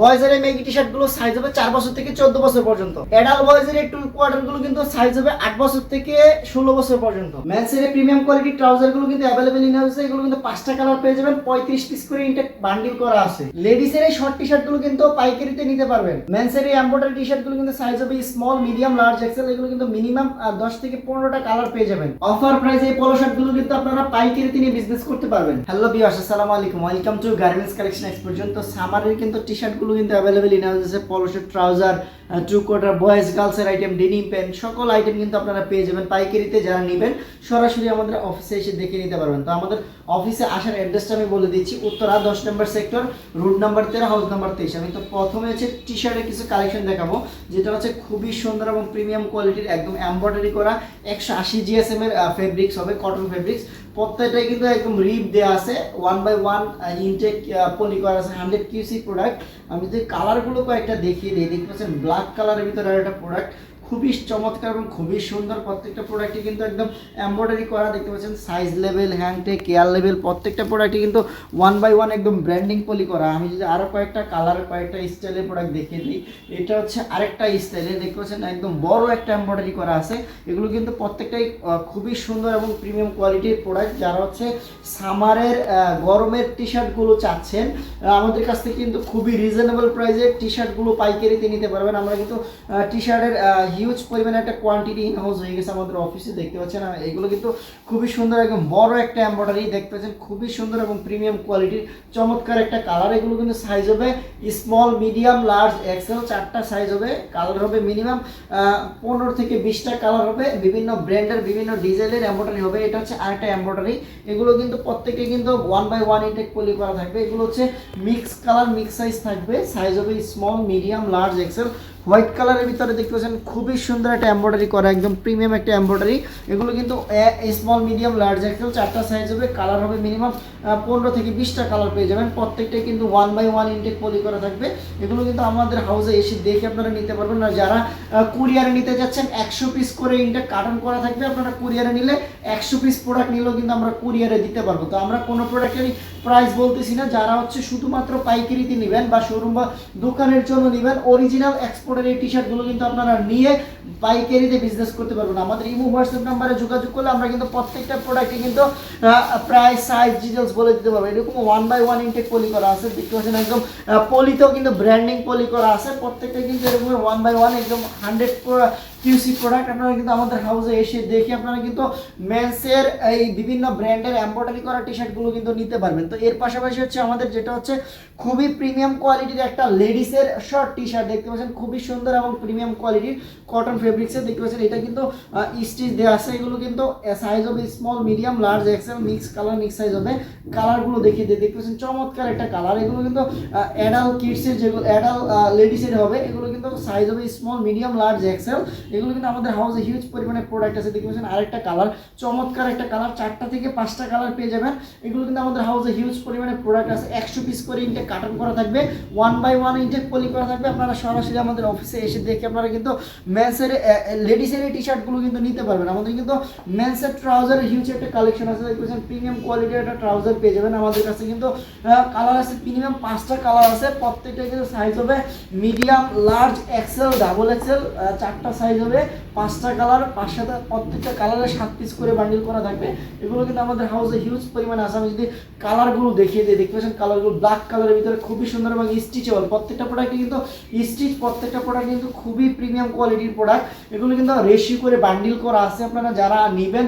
বয়েজের মেগি টি শার্টগুলো সাইজ হবে চার বছর থেকে চোদ্দ বছর পর্যন্ত। এডাল বয়েজের টু কোয়ার্টারগুলো কিন্তু সাইজ হবে আট বছর থেকে ষোলো বছর পর্যন্ত। মেন্সের এই প্রিমিয়াম কোয়ালিটি ট্রাউজারগুলো কিন্তু অ্যাভেলেবেল ইন হাউসে এগুলো কিন্তু পাঁচটা কালার পেয়ে যাবেন, পঁয়ত্রিশ পিস করে ইনটেক বান্ডিল করা আছে। লেডিসের এই শর্ট টি শার্টগুলো কিন্তু পাইকারিতে নিতে পারবেন। মেন্সের এই এম্বয়ডারি টি শার্টগুলো কিন্তু সাইজ হবে স্মল মিডিয়াম লার্জ এক্সেল এগুলো কিন্তু মিনিমাম দশ থেকে পনেরোটা কালার পেয়ে যাবেন। অফার প্রাইস এই পলো শার্টগুলো কিন্তু আপনারা পাইকারিতে নিয়ে বিজনেস করতে পারবেন। হ্যালো বিয়াস আসসালামু আলাইকুম। Welcome to garments collection export তো সামারের কিন্তু টি শার্ট গুলো কিন্তু অ্যাভেলেবেল ইন হাউসে polo shirt trouser two quarter boys গার্লসের item denim pant সকল আইটেম কিন্তু আপনারা পেয়ে যাবেন পাইকারিতে যারা নেবেন, সরাসরি আমাদের অফিসে এসে দেখে নিতে পারবেন। তো আমাদের অফিসে আসার অ্যাড্রেসটা আমি বলে দিচ্ছি, উত্তরা দশ নম্বর সেক্টর রুট নাম্বার তেরো হাউস নাম্বার তেইশ। আমি তো প্রথমে হচ্ছে টি শার্টের কিছু কালেকশন দেখাবো, যেটা হচ্ছে খুবই সুন্দর এবং প্রিমিয়াম কোয়ালিটির একদম এমব্রয়ডারি করা, একশো আশি জিএসএম এর ফেব্রিক্স হবে কটন ফেব্রিক্স প্রত্যেকটাই কিন্তু একদম রিপ দেওয়া আছে one by one intact poly করা আছে হান্ড্রেড কিউসি প্রোডাক্ট আমি যদি কালারগুলো কয়েকটা দেখিয়ে দিই, দেখতে পাচ্ছেন ব্ল্যাক কালারের ভিতরে একটা প্রোডাক্ট খুবই চমৎকার এবং খুবই সুন্দর প্রত্যেকটা প্রোডাক্টই কিন্তু একদম এমব্রয়ডারি করা দেখতে পাচ্ছেন। Size level hand tag care level প্রত্যেকটা প্রোডাক্টই কিন্তু ওয়ান বাই ওয়ান একদম ব্র্যান্ডিং পলি করা। আমি যদি আরও কয়েকটা কালার কয়েকটা স্টাইলের প্রোডাক্ট দেখিয়ে দিই, এটা হচ্ছে আরেকটা স্টাইলে দেখতে পাচ্ছেন একদম বড় একটা এমব্রয়ডারি করা আছে। এগুলো কিন্তু প্রত্যেকটাই খুবই সুন্দর এবং প্রিমিয়াম কোয়ালিটির প্রোডাক্ট যারা হচ্ছে সামারের গরমের টি শার্টগুলো চাচ্ছেন আমাদের কাছ থেকে কিন্তু খুবই রিজনেবল প্রাইসে টি শার্টগুলো পাইকারিতে নিতে পারবেন। আমরা কিন্তু টি শার্টের হিউজ পরিমাণে একটা কোয়ান্টিটি ইন হাউস হয়ে গেছে আমাদের অফিসে দেখতে পাচ্ছেন? এগুলো কিন্তু খুবই সুন্দর, একদম বড় একটা এমব্রয়ডারি দেখতে পাচ্ছেন? খুবই সুন্দর এবং প্রিমিয়াম কোয়ালিটির চমৎকার একটা কালার এগুলো কিন্তু সাইজ হবে স্মল মিডিয়াম লার্জ এক্সেল চারটা সাইজ হবে। কালার হবে মিনিমাম পনেরো থেকে বিশটা কালার হবে। বিভিন্ন ব্র্যান্ডের বিভিন্ন ডিজাইনের এমব্রয়ডারি হবে। এটা হচ্ছে আরেকটা এমব্রয়ডারি এগুলো কিন্তু প্রত্যেকে কিন্তু one by one intact poly করা থাকবে। এগুলো হচ্ছে মিক্স কালার মিক্স সাইজ থাকবে। সাইজ হবে small medium large XL white কালারের ভিতরে দেখতে পাচ্ছেন, খুবই সুন্দর একটা এমব্রয়ডারি করা, একদম প্রিমিয়াম একটা এমব্রয়ডারি। এগুলো কিন্তু স্মল মিডিয়াম লার্জ এক্সেল চারটা সাইজ হবে কালার হবে মিনিমাম পনেরো থেকে বিশটা কালার পেয়ে যাবেন। প্রত্যেকটাই কিন্তু one by one intact poly করা থাকবে। এগুলো কিন্তু আমাদের হাউসে এসে দেখে আপনারা নিতে পারবেন। আর যারা কুরিয়ারে নিতে যাচ্ছেন, একশো পিস করে ইনটেক কার্টন করা থাকবে। আপনারা কুরিয়ারে নিলে একশো পিস প্রোডাক্ট নিলেও কিন্তু আমরা কুরিয়ারে দিতে পারব। তো আমরা কোনো প্রোডাক্টেরই প্রাইস বলতেছি না, যারা হচ্ছে শুধুমাত্র পাইকারিতে নেবেন বা শোরুম বা দোকানের জন্য নেবেন অরিজিনাল এক্সপোর্টের এই টি শার্টগুলো কিন্তু আপনারা নিয়ে পাইকারিতে বিজনেস করতে পারবেন। আমাদের ইমো হোয়াটসঅ্যাপ নাম্বারে যোগাযোগ করলে আমরা কিন্তু প্রত্যেকটা প্রোডাক্টে কিন্তু প্রাইস সাইজ ডিটেলস বলে দিতে পারব। এরকম one by one intact poly করা আছে, দেখতে পাচ্ছেন একদম পলিতেও কিন্তু ব্র্যান্ডিং পলি করা আছে। প্রত্যেকটা কিন্তু এরকম ওয়ান বাই ওয়ান একদম হান্ড্রেড কিউসি প্রোডাক্ট আপনারা কিন্তু আমাদের হাউসে এসে দেখে আপনারা কিন্তু মেন্সের এই বিভিন্ন ব্র্যান্ডের এম্ব্রয়ডারি করা টি শার্টগুলো কিন্তু নিতে পারবেন। তো এর পাশাপাশি হচ্ছে আমাদের যেটা হচ্ছে খুবই প্রিমিয়াম কোয়ালিটির একটা লেডিসের শর্ট টি শার্ট দেখতে পাচ্ছেন। খুবই সুন্দর এবং প্রিমিয়াম কোয়ালিটির কটন ফেব্রিক্সের দেখতে পাচ্ছেন। এটা কিন্তু স্টিচ দেওয়া আছে। এগুলো কিন্তু সাইজ হবে small medium large XL mix colour mix size হবে। কালারগুলো দেখিয়ে দিয়ে দেখতে পাচ্ছেন। চমৎকার একটা কালার এগুলো কিন্তু অ্যাডাল কিডসের যেগুলো অ্যাডাল লেডিসের হবে। এগুলো কিন্তু সাইজ হবে স্মল মিডিয়াম লার্জ এক্সেল এগুলো কিন্তু আমাদের হাউসে হিউজ পরিমাণে প্রোডাক্ট আছে। দেখতে পাচ্ছেন, আরেকটা কালার চমৎকার একটা কালার চারটা থেকে পাঁচটা কালার পেয়ে যাবেন। এগুলো কিন্তু আমাদের হাউসে হিউজ পরিমাণে প্রোডাক্ট আছে। একশো পিস করে ইনটেক কাটন করা থাকবে। One by one intact poly করা থাকবে। আপনারা সরাসরি আমাদের অফিসে এসে দেখে আপনারা কিন্তু মেন্সের লেডিসের এই টি শার্টগুলো কিন্তু নিতে পারবেন। আমাদের কিন্তু মেন্সের ট্রাউজারের হিউজ একটা কালেকশন আছে। দেখতে পাচ্ছেন প্রিমিয়াম কোয়ালিটির একটা ট্রাউজার পেয়ে যাবেন। আমাদের কাছে কিন্তু কালার আছে মিনিমাম পাঁচটা কালার আছে। প্রত্যেকটা কিন্তু সাইজ হবে medium large XL double XL চারটা সাইজ হবে পাঁচটা কালার পাঁচ সাথে প্রত্যেকটা কালারে সাত পিস করে বান্ডিল করা থাকবে। এগুলো কিন্তু আমাদের হাউসে হিউজ পরিমাণে আছে। আমি যদি কালারগুলো দেখিয়ে দিই, দেখতে পাচ্ছেন কালারগুলো ব্ল্যাক কালারের ভিতরে খুবই সুন্দর এবং স্টিচেবল প্রত্যেকটা প্রোডাক্ট কিন্তু স্টিচ প্রত্যেকটা প্রোডাক্ট কিন্তু খুবই প্রিমিয়াম কোয়ালিটির প্রোডাক্ট এগুলো কিন্তু রেশিও করে বান্ডিল করা আছে। আপনারা যারা নেবেন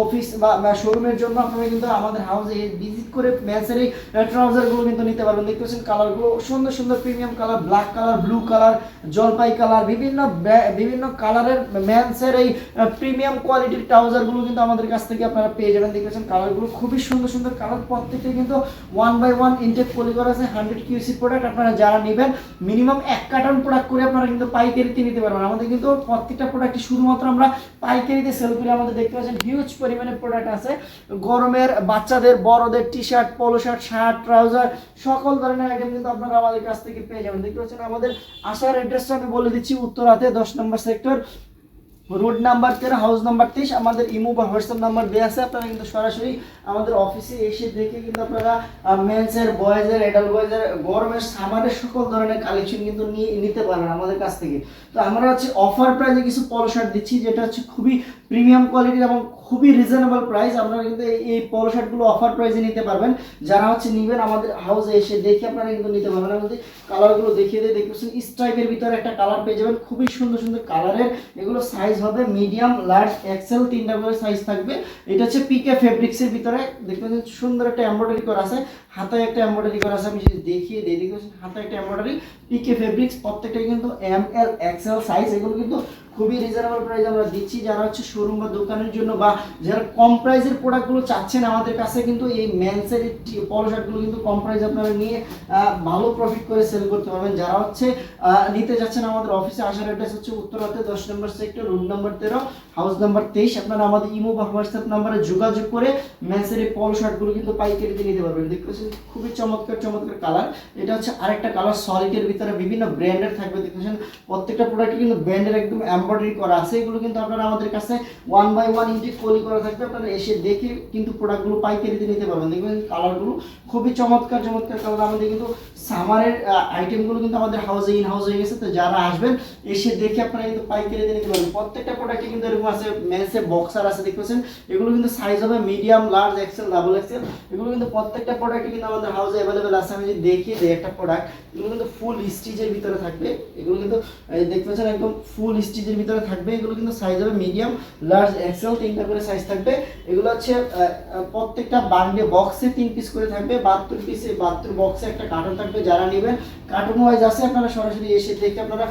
অফিস বা শোরুমের জন্য, আপনারা কিন্তু আমাদের হাউসে ভিজিট করে ম্যাচের এই ট্রাউজারগুলো কিন্তু নিতে পারবেন। দেখতে পাচ্ছেন কালারগুলো সুন্দর সুন্দর premium colour black colour blue colour জলপাই কালার বিভিন্ন বিভিন্ন কালারের ম্যান্সের এই প্রিমিয়াম কোয়ালিটির ট্রাউজারগুলো কিন্তু আমাদের কাছ থেকে আপনারা পেয়ে যাবেন। দেখতে পাচ্ছেন কালারগুলো খুবই সুন্দর সুন্দর কালার। প্রত্যেকটা কিন্তু one by one intact poly করা আছে হান্ড্রেড কিউসি প্রোডাক্ট আপনারা যারা নেবেন মিনিমাম এক কার্টন প্রোডাক্ট করে আপনারা কিন্তু পাইকারিতে নিতে পারবেন। আমাদের কিন্তু প্রত্যেকটা প্রোডাক্টই শুধুমাত্র আমরা পাইকারিতে সেল করি। আমাদের দেখতে পাচ্ছেন হিউজ পরিমাণে প্রোডাক্ট আছে। গরমের বাচ্চাদের, বড়দের T shirt polo shirt shirt trouser সকল ধরনের আইটেম কিন্তু আপনারা আমাদের কাছ থেকে পেয়ে যাবেন। দেখতে পাচ্ছেন আমাদের আসার অ্যাড্রেসটা আমি বলে দিচ্ছি উত্তরাতে, দশ নম্বর সেক্টর রোড নাম্বার তেরো হাউস নাম্বার তেইশ, আমাদের ইমো বা হোয়াটসঅ্যাপ নাম্বার দেওয়া আছে, আপনারা কিন্তু সরাসরি আমাদের অফিসে এসে দেখে কিন্তু আপনারা মেন্সের বয়েজের এডাল বয়েজের গরমের সামারের সকল ধরনের কালেকশন কিন্তু নিয়ে নিতে পারেন আমাদের কাছ থেকে। তো আমরা হচ্ছে অফার প্রাইজে কিছু পলো দিচ্ছি, যেটা হচ্ছে খুবই প্রিমিয়াম কোয়ালিটির এবং খুবই রিজনেবল প্রাইস আপনারা কিন্তু এই- পলো শার্টগুলো অফার প্রাইসে নিতে পারবেন। যারা হচ্ছে নেবেন আমাদের হাউসে এসে দেখে আপনারা কিন্তু নিতে পারবেন। আমাদের কালারগুলো দেখিয়ে দিয়ে দেখতেছেন স্ট্রাইপের ভিতরে একটা কালার পেয়ে যাবেন। খুবই সুন্দর সুন্দর কালারের এগুলো সাইজ হবে মিডিয়াম লার্জ এক্সেল তিনটা করে সাইজ থাকবে। এটা হচ্ছে পিকে ফেব্রিক্সের ভিতরে। দেখবেন যে সুন্দর একটা এমব্রয়ডারি করা আছে। হাতায় একটা এমব্রয়ডারি করা আছে। আমি দেখিয়ে দিই দেখবেন হাতায় একটা এমব্রয়ডারি পিকে ফেব্রিক্স প্রত্যেকটা কিন্তু এম এল এক্সেল সাইজ এগুলো কিন্তু খুবই রিজনেবল প্রাইস আমরা দিচ্ছি। যারা হচ্ছে শোরুম বা দোকানের জন্য বা যারা কম প্রাইসের প্রোডাক্টগুলো চাচ্ছেন আমাদের কাছে কিন্তু এই মেন্সের পলো শার্টগুলো কিন্তু কম প্রাইস আপনারা নিয়ে ভালো প্রফিট করে সেল করতে পারবেন। যারা হচ্ছে নিতে যাচ্ছেন আমাদের অফিসে আসার অ্যাড্রেস হচ্ছে উত্তরাতে দশ নম্বর সেক্টর রুম নম্বর তেরো হাউস নাম্বার তেইশ। আপনারা আমাদের ইমো বা হোয়াটসঅ্যাপ নাম্বারে যোগাযোগ করে মেন্সের এই পলো শার্টগুলো কিন্তু পাইকারিতে নিতে পারবেন। দেখতে পাচ্ছেন, খুবই চমৎকার চমৎকার কালার এটা হচ্ছে আরেকটা কালার সলিডের ভিতরে বিভিন্ন ব্র্যান্ডের থাকবে। দেখতেছেন প্রত্যেকটা প্রোডাক্ট কিন্তু ব্র্যান্ডের একদম এমব্রয়ডারি করা আছে, এগুলো কিন্তু আপনারা আমাদের কাছে ওয়ান বাই ওয়ান ইঞ্চি কলি করা থাকবে। আপনারা এসে দেখে কিন্তু প্রোডাক্টগুলো পাইকারিতে নিতে পারবেন। দেখবেন কালারগুলো খুবই চমৎকার চমৎকার কালার আমাদের কিন্তু সামারের আইটেমগুলো কিন্তু আমাদের হাউসে ইন হাউস হয়ে গেছে। তো যারা আসবেন, এসে দেখে আপনারা কিন্তু পাইকারিতে নিতে পারবেন। প্রত্যেকটা প্রোডাক্টে কিন্তু এরকম আছে মেসে বক্সার আছে, দেখতে পাচ্ছেন? এগুলো কিন্তু সাইজ হবে medium large XL double XL এগুলো কিন্তু প্রত্যেকটা প্রোডাক্টে কিন্তু আমাদের হাউসে অ্যাভেলেবেল আছে। আমি যদি দেখিয়ে দিই একটা প্রোডাক্ট এগুলো কিন্তু ফুল স্টিচের ভিতরে থাকবে। এগুলো কিন্তু দেখতে পাচ্ছেন, একদম ফুল স্টিচের ভিতরে থাকবে, এগুলো কিন্তু সাইজ হবে মিডিয়াম লার্জ এক্সেল তিনটা করে সাইজ থাকবে। এগুলো হচ্ছে প্রত্যেকটা বান্ডে বক্সে তিন পিস করে থাকবে। বাহাত্তর পিসে বাহাত্তর বক্সে একটা কার্টন থাকবে যারা নেবেন। কার্টুন ওয়াইজ আছে, আপনারা সরাসরি এসে দেখে আপনারা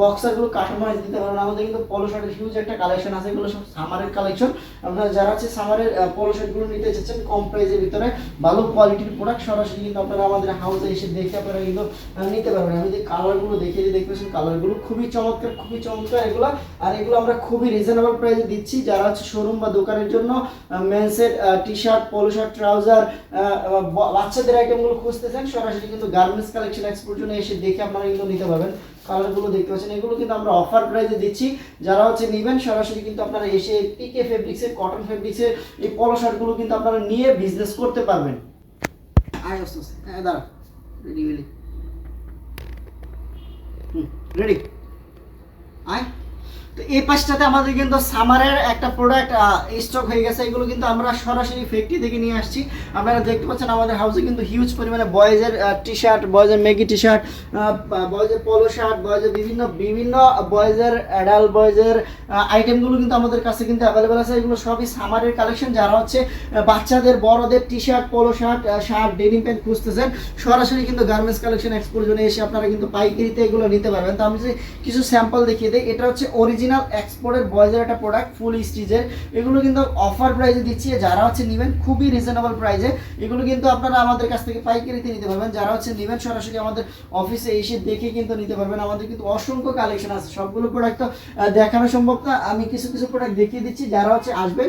বক্সারগুলো কার্টুন ওয়াইজ দিতে পারবেন। আমাদের কিন্তু পলো শার্টের হিউজ একটা কালেকশন আছে, এগুলো সব সামারের কালেকশন আপনারা যারা আছে সামারের পলো শার্টগুলো নিতে চাচ্ছেন কম প্রাইসের ভিতরে, ভালো কোয়ালিটির প্রোডাক্ট সরাসরি কিন্তু আপনারা আমাদের হাউসে এসে দেখে আপনারা কিন্তু নিতে পারবেন। আমি যে কালারগুলো দেখিয়ে দিই দেখতেছেন কালারগুলো খুবই চমৎকার খুবই চমৎকার। এগুলো, আর এগুলো আমরা খুবই রিজনেবল প্রাইসে দিচ্ছি। যারা হচ্ছে শোরুম বা দোকানের জন্য মেন্সের T shirt polo shirt trouser বাচ্চাদের আইটেমগুলো খুঁজতেছেন, সরাসরি কিন্তু গার্মেন্টস কালেকশন এক্সপোর্ট জন্য এসে দেখে আপনারা কিন্তু নিতে পারবেন। কালারগুলো দেখতে পাচ্ছেন, এগুলো কিন্তু আমরা অফার প্রাইসে দিচ্ছি। যারা হচ্ছে নেবেন, সরাসরি কিন্তু আপনারা এসে পিকে ফেব্রিক্সের কটন ফেব্রিক্সের এই পলো শার্টগুলো কিন্তু আপনারা নিয়ে বিজনেস করতে পারবেন। হ্যাঁ রেডি রেডি আয়। তো এই পাশটাতে আমাদের কিন্তু সামারের একটা প্রোডাক্ট স্টক হয়ে গেছে। এগুলো কিন্তু আমরা সরাসরি ফ্যাক্টরি থেকে নিয়ে আসছি। আপনারা দেখতে পাচ্ছেন আমাদের হাউসে কিন্তু হিউজ পরিমাণে বয়েজের টি শার্ট বয়েজের মেগি টি শার্ট বয়েজের পলো শার্ট বয়েজের বিভিন্ন বিভিন্ন বয়েজের অ্যাডাল্ট বয়েজের আইটেমগুলো কিন্তু আমাদের কাছে কিন্তু অ্যাভেলেবেল আছে। এগুলো সবই সামারের কালেকশন যারা হচ্ছে বাচ্চাদের, বড়দের T shirt polo shirt shirt denim pant খুঁজতেছেন, সরাসরি কিন্তু গার্মেন্টস কালেকশন এক্সপোর জন্য এসে আপনারা কিন্তু পাইকারিতে এগুলো নিতে পারবেন। তো আমি কিছু স্যাম্পল দেখিয়ে দিই, এটা হচ্ছে অরিজিনাল এক্সপোর্টের বয়েজের একটা প্রোডাক্ট ফুল স্টিচের এগুলো কিন্তু অফার প্রাইসে দিচ্ছি। যারা হচ্ছে নেবেন, খুবই রিজনেবল প্রাইসে এগুলো কিন্তু আপনারা আমাদের কাছ থেকে পাইকারিতে নিতে পারবেন। যারা হচ্ছে নেবেন, সরাসরি আমাদের অফিসে এসে দেখে কিন্তু নিতে পারবেন। আমাদের কিন্তু অসংখ্য কালেকশন আছে। সবগুলো প্রোডাক্ট তো দেখানো সম্ভব না। আমি কিছু কিছু প্রোডাক্ট দেখিয়ে দিচ্ছি। যারা হচ্ছে আসবেন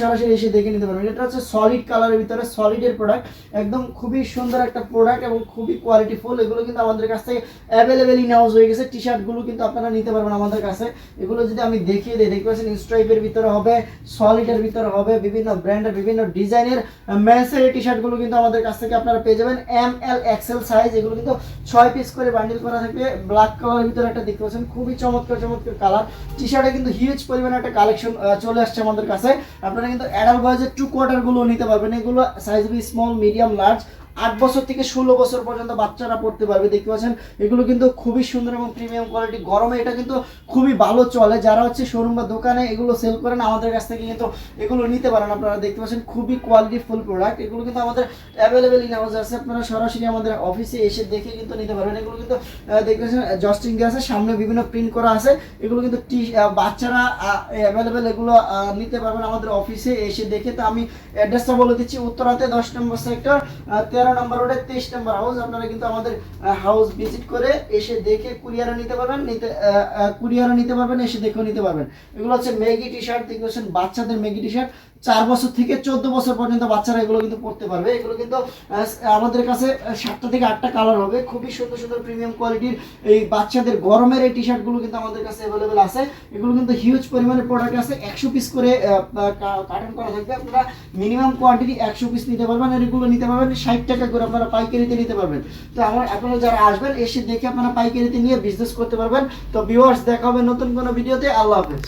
সরাসরি এসে দেখে নিতে পারবেন। এটা হচ্ছে সলিড কালারের ভিতরে সলিডের প্রোডাক্ট একদম খুবই সুন্দর একটা প্রোডাক্ট এবং খুবই কোয়ালিটিফুল এগুলো কিন্তু আমাদের কাছ থেকে অ্যাভেলেবেল ইন হাউস হয়ে গেছে। টি শার্টগুলো কিন্তু আপনারা নিতে পারবেন আমাদের কাছে। এগুলো যদি আমি দেখিয়ে দিই, দেখতে পাচ্ছেন স্ট্রাইপের ভিতরে হবে সলিডের ভিতরে হবে, বিভিন্ন ব্র্যান্ডের বিভিন্ন ডিজাইনের মেন্সের টি শার্টগুলো কিন্তু আমাদের কাছ থেকে আপনারা পেয়ে যাবেন। এম এল এক্সেল সাইজ এগুলো কিন্তু ছয় পিস করে বান্ডিল করা থাকবে। ব্ল্যাক কালারের ভিতরে একটা দেখতে পাচ্ছেন, খুবই চমৎকার চমৎকার কালার টি শার্টে কিন্তু হিউজ পরিমাণে একটা কালেকশন চলে আসছে আমাদের কাছে। আপনারা কিন্তু অ্যাডাল বয়েজের টু কোয়ার্টারগুলো নিতে পারবেন। এগুলো সাইজ হবে স্মল মিডিয়াম লার্জ আট বছর থেকে ষোলো বছর পর্যন্ত বাচ্চারা পড়তে পারবে, দেখতে পাচ্ছেন? এগুলো কিন্তু খুবই সুন্দর এবং প্রিমিয়াম কোয়ালিটি গরমে এটা কিন্তু খুবই ভালো চলে। যারা হচ্ছে শোরুম বা দোকানে এগুলো সেল করেন, আমাদের কাছ থেকে কিন্তু এগুলো নিতে পারেন আপনারা। দেখতে পাচ্ছেন, খুবই কোয়ালিটি ফুল প্রোডাক্ট এগুলো কিন্তু আমাদের অ্যাভেলেবেল ইন হাউস আছে। আপনারা সরাসরি আমাদের অফিসে এসে দেখে কিন্তু নিতে পারবেন। এগুলো কিন্তু দেখতে পাচ্ছেন জস্টিং দিয়ে আছে, সামনে বিভিন্ন প্রিন্ট করা আছে। এগুলো কিন্তু টি বাচ্চারা অ্যাভেলেবেল এগুলো নিতে পারবেন আমাদের অফিসে এসে দেখে। তো আমি অ্যাড্রেসটা বলে দিচ্ছি, উত্তরাতে দশ নম্বর সেক্টর তেরো নম্বর রোডে তেইশ নম্বর হাউস আপনারা কিন্তু আমাদের হাউস ভিজিট করে এসে দেখে কুরিয়ারও নিতে পারবেন, নিতে কুরিয়ারও নিতে পারবেন, এসে দেখেও নিতে পারবেন। এগুলো হচ্ছে মেগি টি শার্ট দেখতে পাচ্ছেন বাচ্চাদের মেগি টি শার্ট চার বছর থেকে চোদ্দ বছর পর্যন্ত বাচ্চারা এগুলো কিন্তু পড়তে পারবে। এগুলো কিন্তু আমাদের কাছে সাতটা থেকে আটটা কালার হবে। খুবই সুন্দর সুন্দর প্রিমিয়াম কোয়ালিটির এই বাচ্চাদের গরমের এই টি শার্টগুলো কিন্তু আমাদের কাছে অ্যাভেলেবেল আছে। এগুলো কিন্তু হিউজ পরিমাণে প্রোডাক্ট আছে। একশো পিস করে কার্টন করা থাকবে। আপনারা মিনিমাম কোয়ান্টিটি একশো পিস নিতে পারবেন আর এগুলো নিতে পারবেন ষাট টাকা করে আপনারা পাইকারিতে নিতে পারবেন। তো আমার আপনারা যারা আসবেন, এসে দেখে আপনারা পাইকারিতে নিয়ে বিজনেস করতে পারবেন। তো ভিউয়ার্স দেখা হবে নতুন কোনো ভিডিওতে আল্লাহ হাফেজ।